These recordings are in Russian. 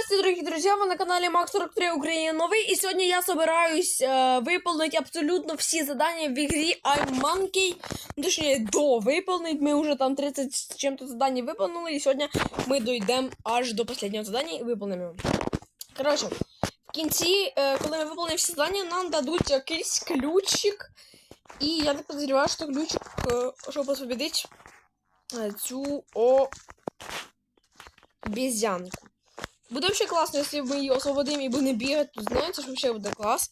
Здравствуйте, дорогие друзья! Вы на канале Max43 Украина Новый. И сегодня я собираюсь э, выполнить абсолютно все задания в игре iMonkey. Ну, точнее, до выполнить. Мы уже там 30 с чем-то заданий выполнили. И сегодня мы дойдем аж до последнего задания і виконаємо його. Коротше, в кінці, е, коли ми виконуємо всі завдання, нам дадуть якийсь ключик. І я так підозрюваю, що ключик, е, щоб освободити е, цю о обезьянку. Буде вообще класно, если мы ее освободим и будем бегать, тут знаете, что вообще будет класс.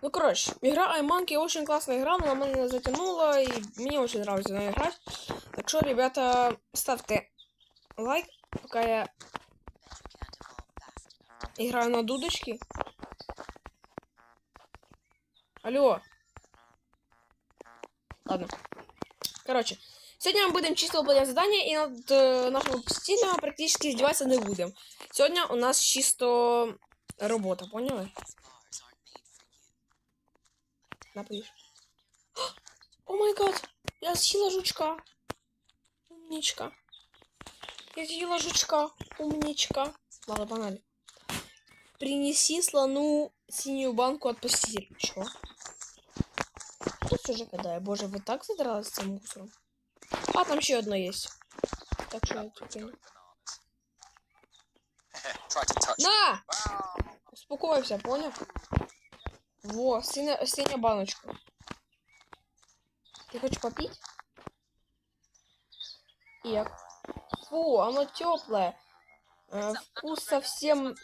Ну, короче, игра iMonkey очень классная игра, но она меня затянула, и мне очень нравится на ней играть. Так что, ребята, ставьте лайк, пока я играю на дудочке. Алло. Ладно. Короче, Сегодня мы будем чисто выполнять задания, и над э, нашим посетителем практически издеваться не будем. Сегодня у нас чисто работа, поняли? Напиши. О май гад! Я съела жучка. Умничка. Я съела жучка. Умничка. Ладно, погнали. Принеси слону синюю банку от посетителя. Чё? Тут уже когда Боже, вы так задралась с этим мусором? А, там еще одно есть. Так что я. На! Успокойся, понял? Во, синяя, синяя баночка. Ты хочешь попить? Я. Фу, оно теплое. вкус совсем...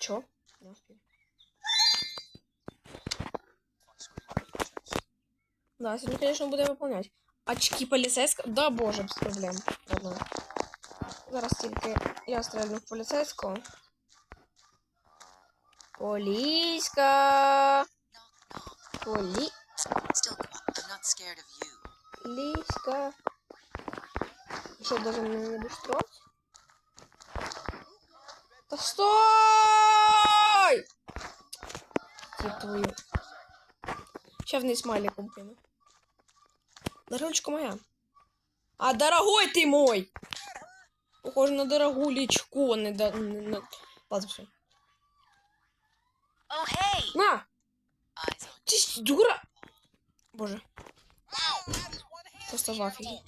Чё? Да, сегодня, конечно, будем выполнять Очки поліцейського. Да, боже, без проблем. Ладно. Зараз тільки я стрельну в поліцейського. Поліська. Полі... Still, I'm not scared of you. Поліська. Що, даже мене не будеш трогати? Та стой! Тіп твою. Ще вниз смайликом кину. Дорогулечка моя. А дорогой ты мой! Похоже на дорогулечку, а не до... не- не- Ладно, все. Oh, hey! На! Eyes on Ты ж дура! Боже. Просто в афиге.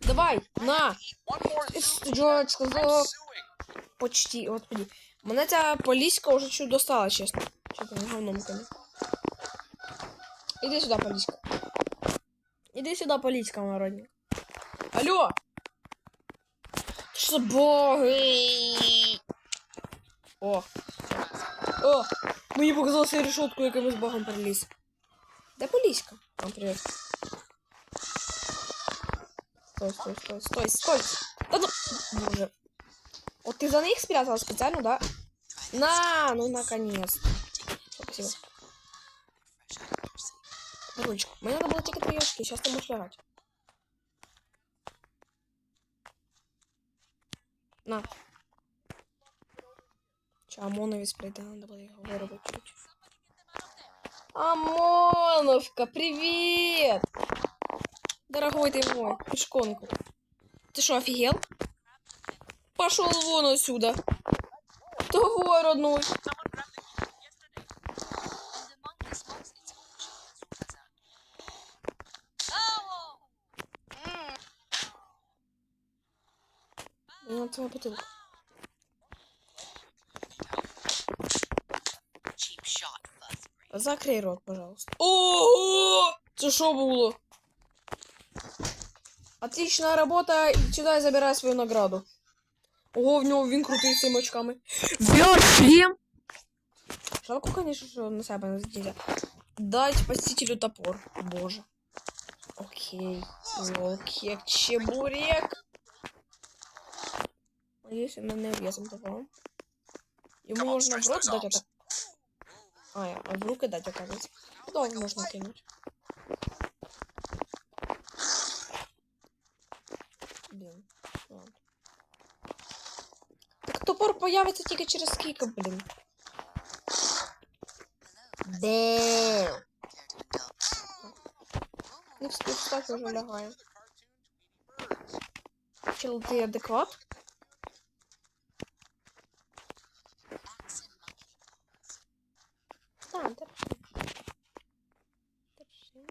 Давай, на! One more you. Джордж I'm сказав. suing. Почти, господи. Мене ця поліська уже чуть достала, чесно. Що там говном коні. Іди сюди, поліська. Іди сюди, поліська, народник. Алло! Що за боги? О. О! Мені показалося решетку, якимось богом приліз. Де поліська? А, привіт. Стой, стой, стой, стой, стой! Та ну... Боже. Вот ты за них спрятала специально, да? На, ну наконец. Спасибо. Ручку. Мне надо было тільки три очки, сейчас ты можешь лягать. На. Че, ОМОНовец прийде, надо было его вырубить чуть. ОМОНовка, привет! Дорогой ты мой, пешконку. Ты что, офигел? Пошел вон отсюда. Давай, родной. Мне надо твоя бутылка. Cheap shot, Fuzzbrain. Закрий рот, пожалуйста. Ого! Це що було? Отличная робота. І сюди забирай свою награду. Ого, в нього він крутий з цими очками. Вер шлем! Жалко, конечно, що на себе не зділя. Дай спасителю топор. Боже. Окей. Окей, чебурек. Надеюсь, он не весом такого. Ему можно в рот дать это. А, я, в руки дать, оказывается. Потом ну, можно кинуть. Блин. Ладно. Так топор появится только через сколько, блин. Бэм. Ну, так уже лягаю. Чел, ты адекват? На, держи. Держи.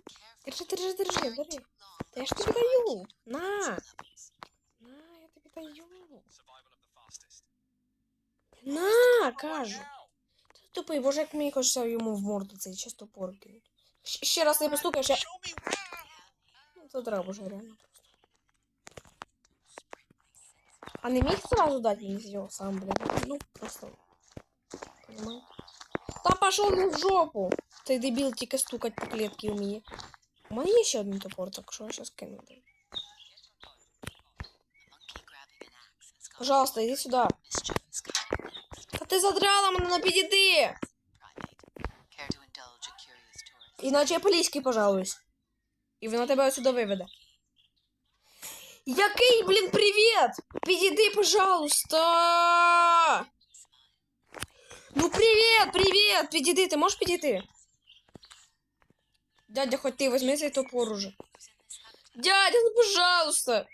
Держи, держи, держи, бери. Та я ж тобі даю. На. На, я тобі даю. Survival of the fastest. На, кажу. Ти Тупий, боже, як мені хочеться йому в морду цей часто порки. Ще раз не постукаєш, я... Ну, це треба вже реально просто. А не міг сразу дати мені його сам, блядь? Ну, просто... Понимаєте? Та пошел ну в жопу! Цей дебіл тільки стукать по клітці вміє. У мене є ще один топор, так що я щас кину. Monkey grabbing an axe has got Пожалуйста, іди сюди. mischievous kind Та ти задрала мене на підійди! primate. Care to indulge a curious tourist? Іначе я поліськи пожалуюсь. І вона тебе сюди виведе. Який, блін, привіт! Підійди, пожалуйста! Ну привіт, привіт! Підійди, ти можеш підійти? Дядя, хоч ти візьми цей топор уже. Дядя, ну пожалуйста!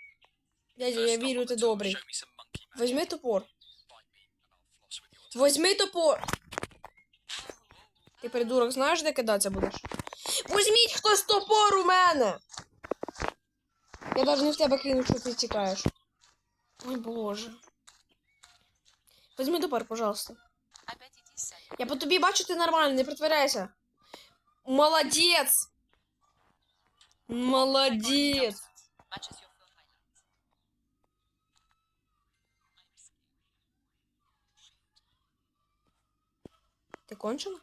Дядя, я вірю, ти добрий. Show me some monkey magic. Візьми топор. Bite me, and I'll floss with your Возьми топор. Ти придурок, знаєш, де кидатися будеш? Возьміть хтось топор у мене. Я навіть не в тебе кину, що ти тікаєш. Ой боже. Возьми топор, пожалуйста. Я по тобі бачу, ти нормально, не притворяйся. Молодець. Молодець. Matches your phone highlights. Ти кончена?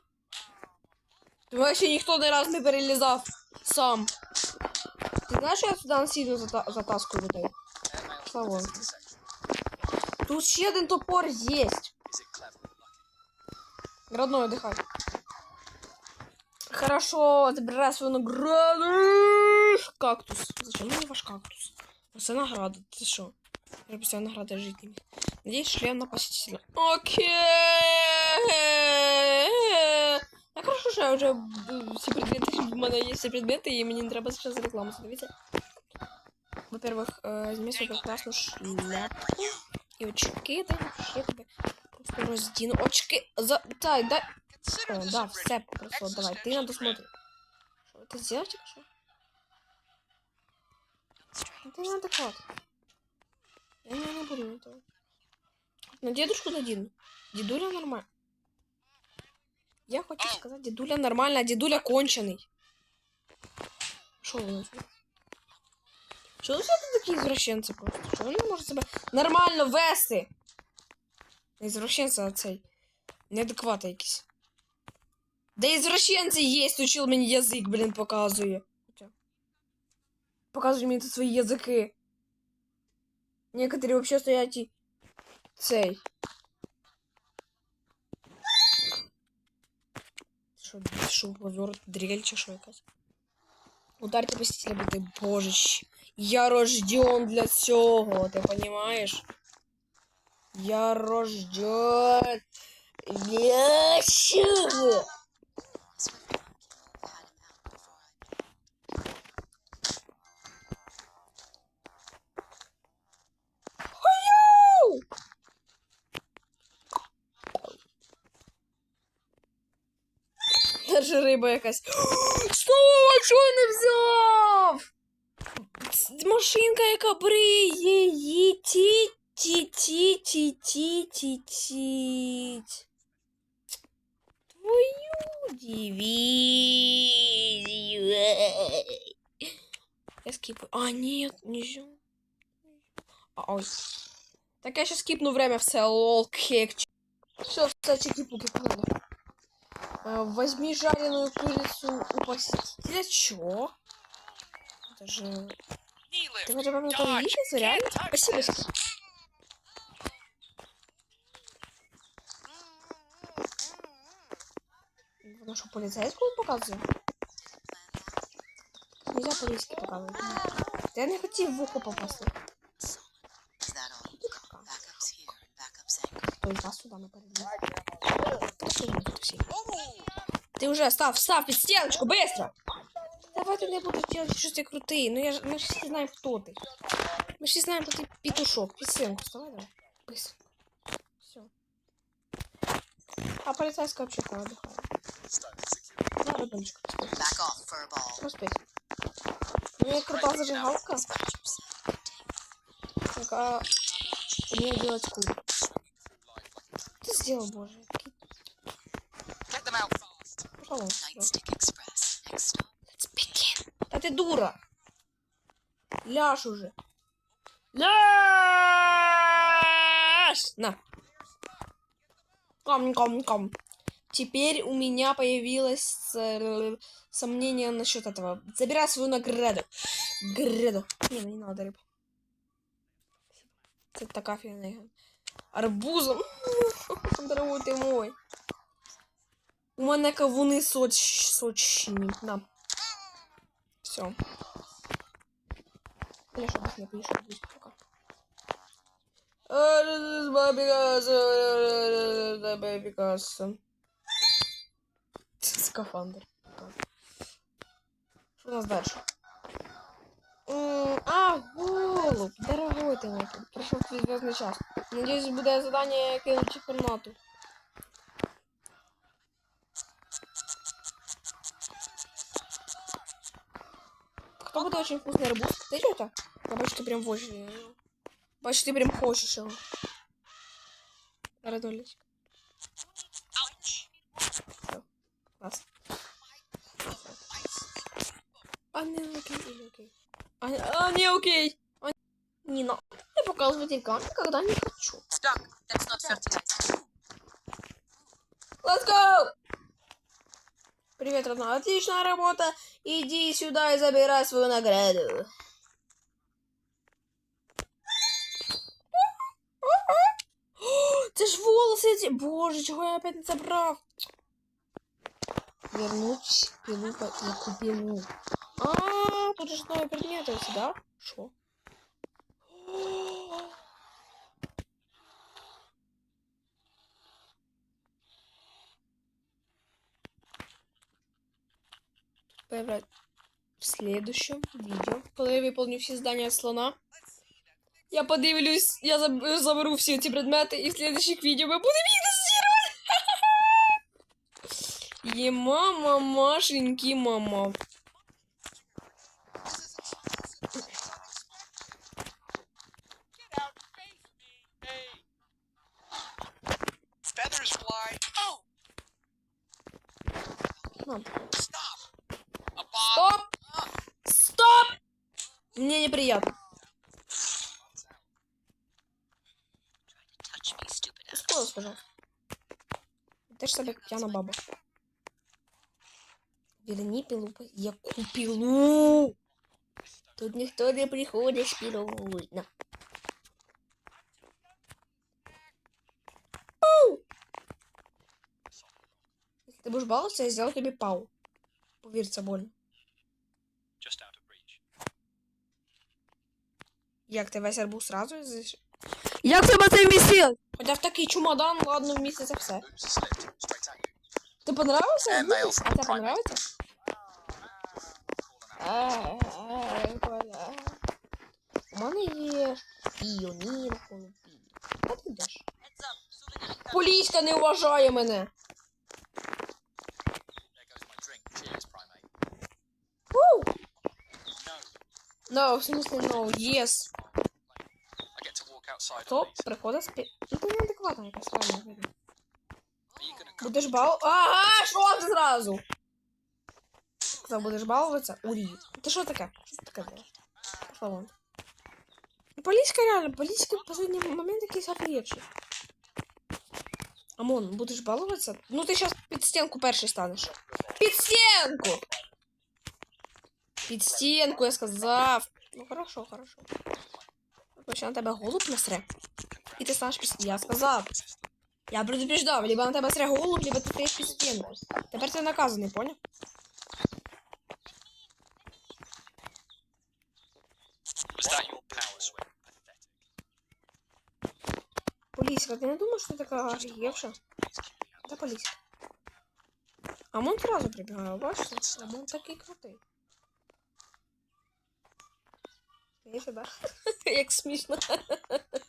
Тебе ще ніхто не раз не перелізав сам. Ти знаєш, що я сюди насильно зата затаскую людей? Air mail Слава to the Богу. visitor section. Тут ще один топор є. Родной, отдыхай. Хорошо, забирай свою награду. Кактус. Зачем мне ваш кактус? Це награда, ти що? Я без цього награда жити не міг. Надіюсь, шлем на посетителя. Окей. Я хорошо, що я вже е, всі предмети, в мене є всі предмети, і мені не треба зараз рекламу дивіться. Во-первых, э, змі собі класну шляпку і очки, дай ще тебе просто роздіну. Очки, за... Дай. Consider О, да, все прошло, давай, ты надо смотреть. Что, ты сделал типа что? Ты неадекват. Я не, не буду этого. На дедушку дадим. Дедуля нормально. Я хочу сказать, дедуля нормально, а дедуля конченый. Что у нас? Что тут такие извращенцы просто? Что он не может себя нормально вести? Извращенцы а цей. Неадеквати якісь. Да извращенці є, учил мені язик, блін, показує. Хоча. Показує мені тут свої язики. Некоторі вообще стоять і цей. Що, шумоповер, дрель чи що якась? Ударьте посетителя буде, божич. Я рожден для цього, ти понимаешь? Я рожден для цього. A swift monkey had him out before I Держи риба якась. Стоп, що я не взяв? Ц- Машинка, яка бриє. Їтіть, тітіть, тітіть, тітіть. Твою дивізію. Я скипаю. А, нет, не взял. А, ой. Так я сейчас скипну время, все, лол, кек. Все, все, чики-пуки, погнали. Э, Возьми жареную курицу у посетителя. Чё? Это же... Ты хотя бы мне это видишь, реально? Спасибо. Не хотел в ухо попасть. Solid. Is that all? Backups here and backups anchored. Ой, да, сюда наперед. Ты уже став, став під быстро! Давай ты не будешь делать, что ты крутый. Ну я ж, мы же все знаем, кто ты. Мы же все знаем, что ты петушок. Під стенку вставай, давай. Быстро. Все. А полицейская вообще-то отдыхает. На, рибончик. Розпись. Ну, як крута зажигалка, яка умеет делать кур. Ты сделал, боже. Пожалуйста. Да ты дура. Ляж уже. Ляж! На. Ком, ком, ком. Теперь у меня появилось э, сомнение насчет этого. Забирай свою награду. Граду. Не, ну не надо рыб. Это такая фигня. Арбузом. Дорогой ты мой. У мене кавуни соч... сочні. Все. Що не пишу, будь пока. Бабикас. Скафандр. Что у нас дальше? А, голубь, дорогой ты мой, пришел твой звездный час. Надеюсь, буде задание кинуть гранату. Кто будет очень вкусный арбуз? Ты что-то? Я ты прям. Бачу, ты прям хочешь его. Радолечка. Класс. А, не, окей, или окей. А, а, не, окей. А, не надо мне показывать экран, никогда не хочу. Stuck. That's not fertilized. Let's go! Привет, родная. Отличная работа. Иди сюда и забирай свою награду. Це ж волоси ці. Боже, чого я опять не забрав? Вернуть пилу по яку пилу. А, тут же ж нові предмети, ось, да? Що? появляться в следующем видео. Когда я выполню все задания слона. Я подивлюсь, я заб- заберу всі ці предмети, і в следующих відео ми будемо їх stop. A bomb. Стоп! Стоп! Мне неприятно. Успокоилась, пожалуйста. Ты ж себе пьяна баба. Верни пилу. по- Яку пилу? Тут никто не приходит с пилой. На. Пау! Если ты будешь баловаться, я сделаю тебе пау. Поверь, це больно. Just out of reach. Як ти весь арбуз сразу? Як тебе це вмістив? Хоча в такий чемодан, ладно, вміститься все. Ты понравился? А тебе понравится? У мене. А ти йдеш? Поліська не вважає мене. No, в смысле no, yes. Кто? Прихода спи... Ну, ты неадекватно, я поставлю. Будеш бал... Ага, що ти зразу? Сказав, будеш балуватися? Урі. Ти що таке? Що таке делаєш? Пошла вон. Ну, Поліська реально, поліська в последний момент якийсь охуєвший. Амон, будеш балуватися? Ну ти зараз під стінку перший станеш. Під стінку! Під стінку, я сказав. Ну хорошо, хорошо. Короче, на тебе голуб насре. І ти станеш під... Я сказав. Я предупреждав, либо на тебе сре голуб, либо ти стоїш під стінку. Тепер ти наказаний, поняв? Поліська, ти не думаєш, що ти така офігевша? Де поліська? Амон сразу прибігає, бачиш? Амон такий крутий. Як смішно.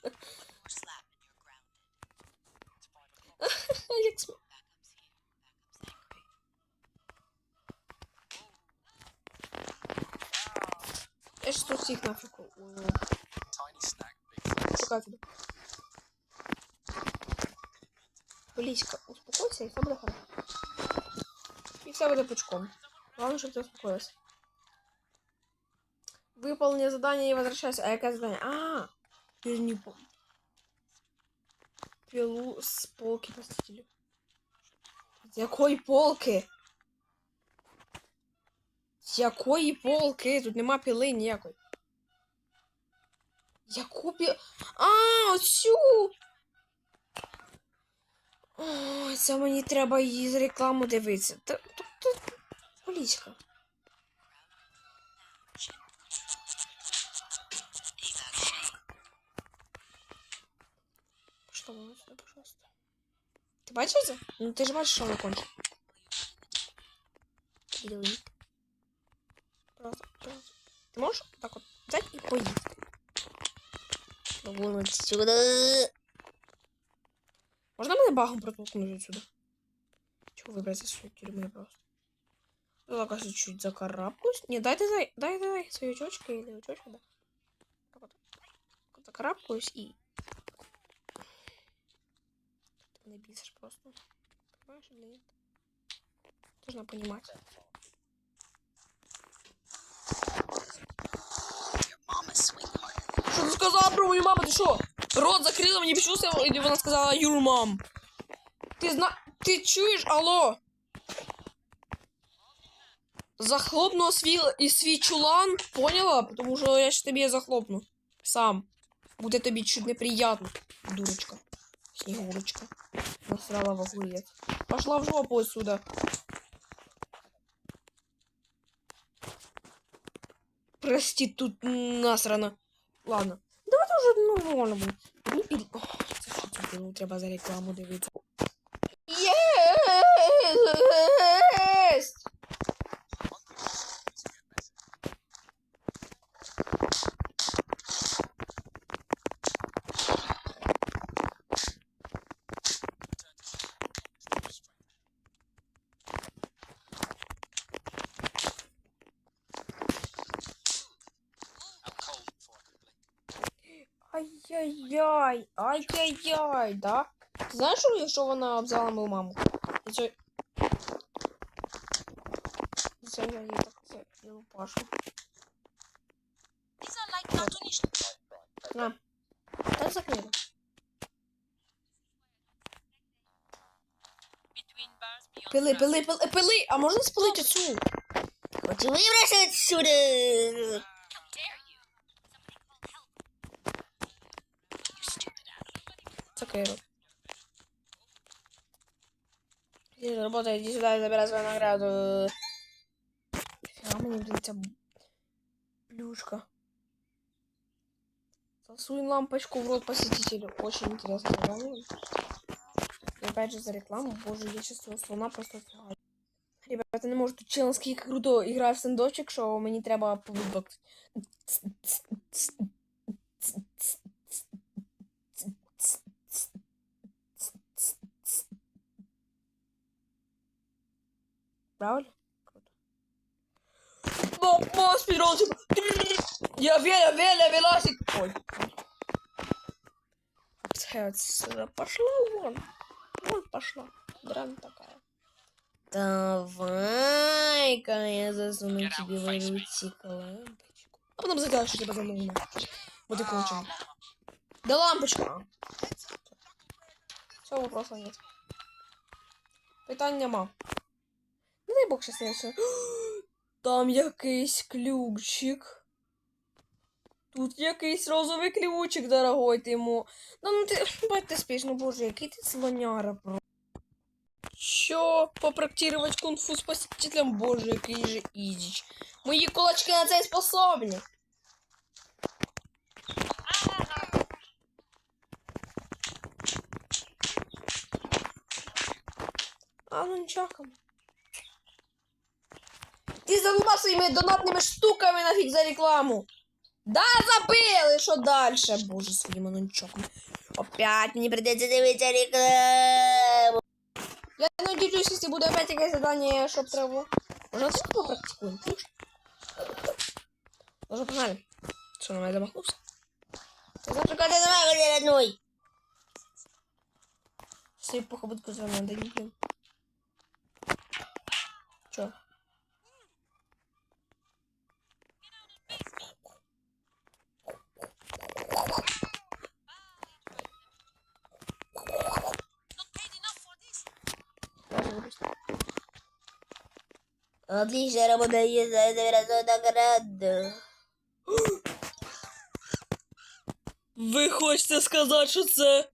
нафиг. О, Tiny snack, big flex. Чекай туди. Близько, успокойся і все буде хорошо. І все буде пучком. Главное, щоб ти успокоївся. Выполни задание и возвращайся. А яке задание? А, я же не помню. Пилу с полки посетили. З якої полки? З якої полки? Тут нема піли ніякої. Яку пі... А, оцю! Ой, це мені треба її з рекламу дивитися. Та, та, та, Поліська. Пошла вон сюди, пожалуйста. Ти бачиш це? Ну ти ж бачиш, що воно кончить. Блін. Просто, просто. Ти можеш так от взяти і поїсти? Вон отсюда. Можна мене багом протолкнути отсюда? Чего выбраться из своей тюрьмы просто? Ну, так, кажется, чуть закарабкаюсь. Не, дай, дай, дай, дай, дай, свои очки или очки, да. Так вот. Закарабкаюсь и... Ты бесишь просто. Понимаешь или нет? Должна понимать. Mama's sweetheart. Що ти сказала про мою маму? Ти що? Рот закрила, мені почувся, і вона сказала your mom. Ти зна... Ти чуєш, алло? Захлопнула свій, і свій чулан, поняла? Тому що я ж тобі захлопну. Сам. Буде тобі чуть неприятно, дурочка. Снегурочка. Насрала в огурец. Пошла в жопу отсюда. Прости, тут насрано. Ладно. Вже ну можна буде. Ну, і... Ох, це що це було? Треба рекламу дивитися. Ай-яй-яй, да? Ти знаєш, що, якщо вона обзяла мою маму? Це... Це я їй так це і лупашу. На. Так закрили. Пили, пили, пили, пили! А можна спилити цю? Хочу вибрати отсюда! animal. Закрили. Иди, работай, иди сюда и забирай свою награду. Фига мне, блин, тебя плюшка. Засунь лампочку в рот посетителю. Очень интересно. реально. И опять же за рекламу. Боже, я сейчас цього слона просто офігаю. Ребята, не можу тут чел наскільки круто грає в сендочок, що мені треба повідбокти. Правильно? Круто. О, о, спидрончик! Я Веля, Веля, Веласик! Ой. Отсюда пошла вон. Вон пошла. Дрянь такая. Давай-ка я засуну тебе в ротик лампочку. А потом закажешь, что тебя замолвно. Вот и кончим. Да лампочка! Все, вопросов нет. Питань нема. Дай Бог. Там якийсь ключик. Тут якийсь розовий ключик, дорогой ти йому. Ну, ну ти, бать ну боже, який ти слоняра, бро. Що? Попрактировать кунг-фу посетителем? Боже, який же ізіч. Мої кулачки на це способні. А ну нічого. Ти задумав своїми донатними штуками нафіг за рекламу. Да, забили, що дальше? Боже, своїми нончоками. Опять мені придеться дивитися рекламу. Я не удивлюсь, якщо буде опять якесь задание, щоб треба. Може, це попрактикуємо? Може, погнали. Що на мене замахнувся? Ти зачекати на мене рядной. Свій похобутку за мене блін. Отлично работает за это награду. Ви хочете сказати, що це?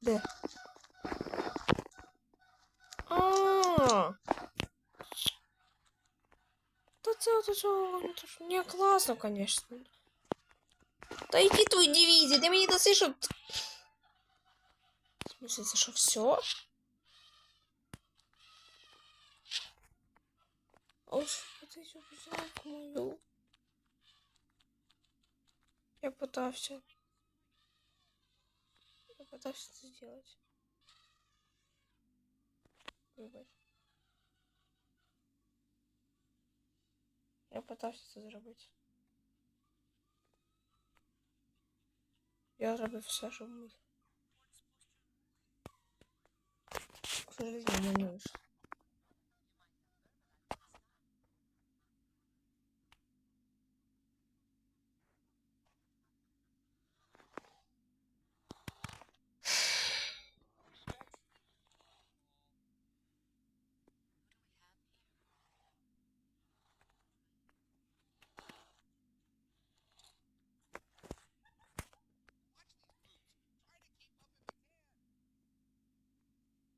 Де? А. Та це то що, ну, то ж не класно, конечно. Та які твої дивізії? Ти мені даси, що... в це що, все? Цю пізанку мою. Я пытался. Я пытался это сделать. Я пытався це зробити. Я зробив все, що. К сожалению, не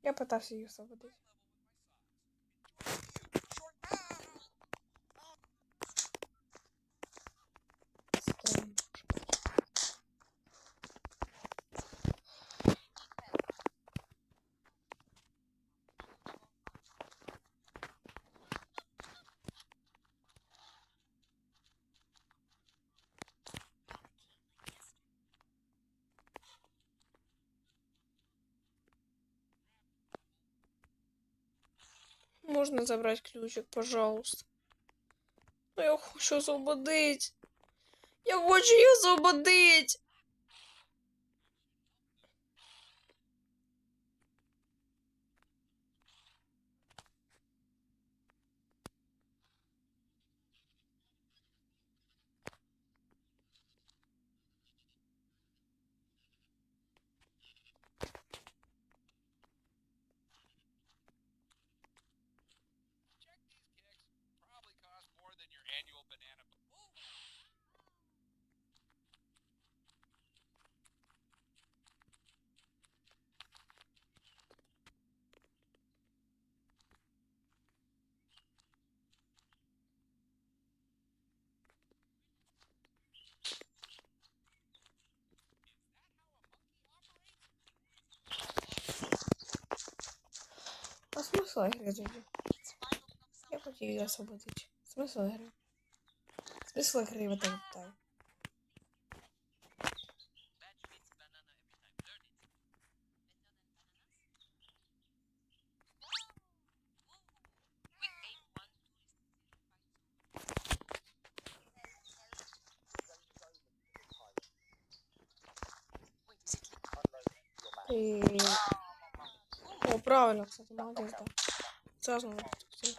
Я пытався її освободити. Можно забрать ключик, пожалуйста. Ну, я хочу освободить. Я хочу її освободить. смысл игры тоді? It's final box Я хочу її освободити. Смысл игры? Смысл игры в этом питаю. Badge beats правильно, кстати, молодець, да. Сразу надо хотів.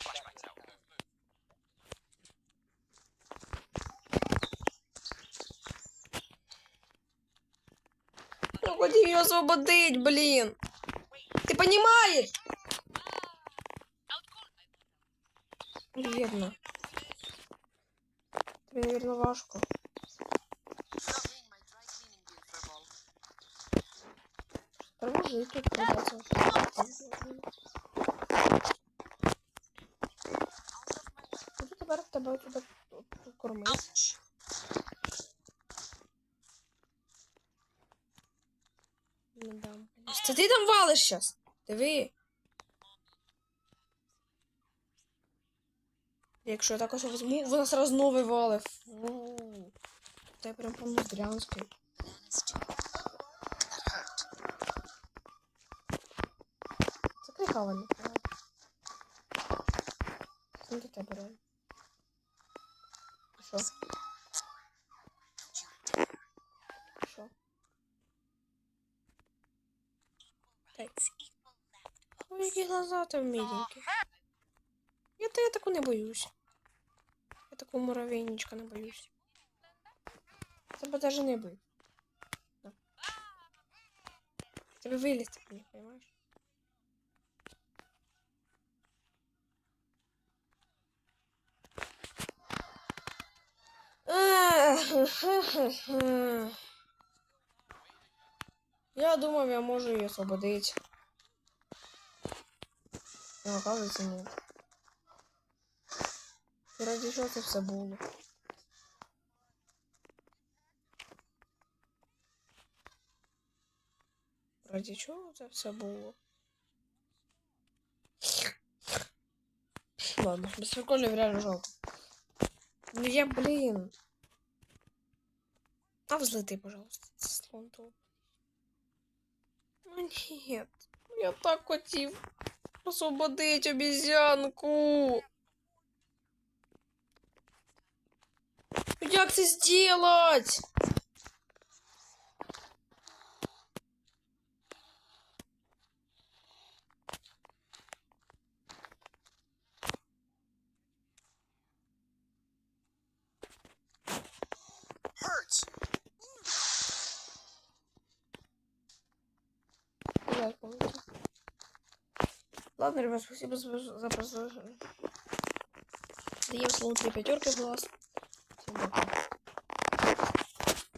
Flashbacks out. Move, move. Я хотів її освободить, блін. Ти понімаєш? Вірно. навірно, важко. Може і тут прийдеться. Буду тепер тебе туди кормити. Не дам. что ти там валиш щас? Диви. Якщо я також возьму, вона сразу новий валив. тебе реально. І Що? You dare. Що? Дай. Equal left. Ой, які глаза там міленькі. Я, та я таку не боюсь. Я такого муравейничка не боюсь. Тебе даже не бив. Да. Тебе вилізти по них, понимаешь? Я думав, я можу її освободити. Ну, оказується, ні. І раді чого це все було? Раді чого це все було? Ладно, без приколів реально жалко. Ну я, блин. А взлети, пожалуйста, це слон то. Ну нет. Я так хотів освободить обезьянку. Як це сделать? Ладно, ребят, спасибо за, за прослушивание. Даем слово три пятерки в глаз.